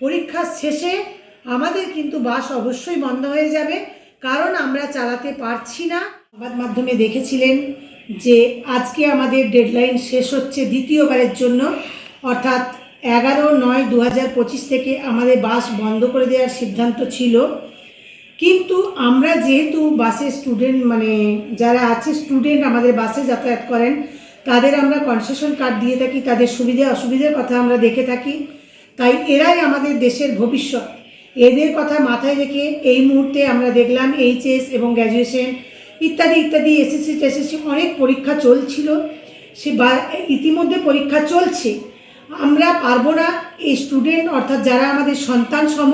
পরীক্ষা শেষে আমাদের কিন্তু বাস অবশ্যই বন্ধ হয়ে যাবে, কারণ আমরা চালাতে পারছি না। সংবাদ মাধ্যমে দেখেছিলেন যে আজকে আমাদের ডেডলাইন শেষ হচ্ছে দ্বিতীয়বারের জন্য, অর্থাৎ এগারো নয় দু থেকে আমাদের বাস বন্ধ করে দেওয়ার সিদ্ধান্ত ছিল। কিন্তু আমরা যেহেতু বাসে স্টুডেন্ট মানে যারা আছে স্টুডেন্ট আমাদের বাসে যাতায়াত করেন, তাদের আমরা কনসেশন কার্ড দিয়ে থাকি, তাদের সুবিধা, অসুবিধার কথা আমরা দেখে থাকি। তাই এরাই আমাদের দেশের ভবিষ্যৎ। এদের কথা মাথায় রেখে এই মুহূর্তে আমরা দেখলাম এইচএস এবং গ্র্যাজুয়েশন ইত্যাদি ইত্যাদি, এসএসসি, টেসএসসি অনেক পরীক্ষা চলছিল। সে বা, ইতিমধ্যে পরীক্ষা চলছে। আমরা পারব না, এই স্টুডেন্ট অর্থাৎ যারা আমাদের সন্তান সম,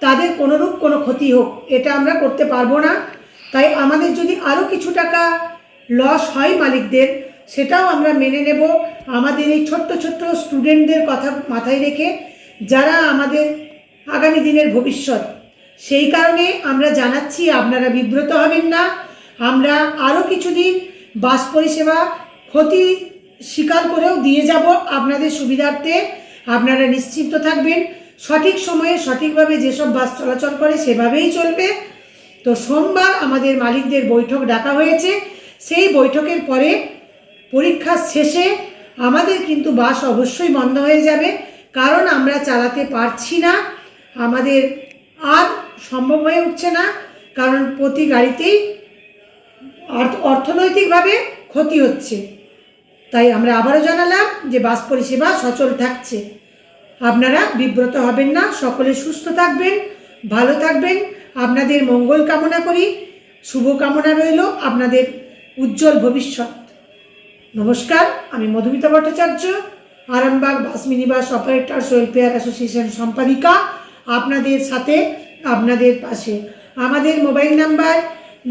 তাদের কোনোরূপ কোনো ক্ষতি হোক, এটা আমরা করতে পারব না। তাই আমাদের যদি আরও কিছু টাকা লস হয় মালিকদের, সেটাও আমরা মেনে নেব। আমাদের এই ছোট্ট ছোট্ট স্টুডেন্টদের কথা মাথায় রেখে যারা আমাদের আগামী দিনের ভবিষ্যৎ, সেই কারণে আমরা জানাচ্ছি আপনারা বিব্রত হবেন না। আমরা আরও কিছুদিন বাস পরিষেবা ক্ষতি স্বীকার করেও দিয়ে যাব আপনাদের সুবিধার্থে। আপনারা নিশ্চিন্ত থাকবেন, সঠিক সময়ে সঠিকভাবে যেসব বাস চলাচল করে সেভাবেই চলবে। তো সোমবার আমাদের মালিকদের বৈঠক ডাকা হয়েছে। সেই বৈঠকের পরে পরীক্ষার শেষে আমাদের কিন্তু বাস অবশ্যই বন্ধ হয়ে যাবে। কারণ আমরা চালাতে পারছি না। আমাদের আর সম্ভব হয়ে উঠছে না, কারণ প্রতি গাড়িতেই অর্থ- অর্থনৈতিকভাবে ক্ষতি হচ্ছে। তাই আমরা আবারও জানালাম যে বাস পরিষেবা সচল থাকছে। আপনারা বিব্রত হবেন না, সকলে সুস্থ থাকবেন, ভালো থাকবেন। আপনাদের মঙ্গল কামনা করি, শুভ কামনা রইল আপনাদের উজ্জ্বল ভবিষ্যৎ। নমস্কার, আমি Madhumita Bhattacharya. Arambagh bus minibus operators welfare association সম্পাদিকা আপনাদের সাথে আপনাদের পাশে। আমাদের mobile number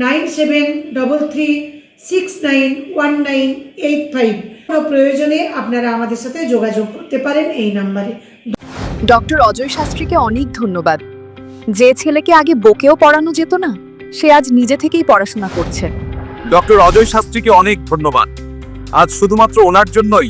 nine seven double three six nine one nine eight five. প্রয়োজনে আপনারা আমাদের সাথে যোগাযোগ করতে পারেন এই নাম্বারে। ডক্টর অজয় শাস্ত্রীকে অনেক ধন্যবাদ। যে ছেলেকে আগে বকেও পড়ানো যেত না সে আজ নিজে থেকেই পড়াশোনা করছে। ডক্টর অজয় শাস্ত্রীকে অনেক ধন্যবাদ। আজ শুধুমাত্র ওনার জন্যই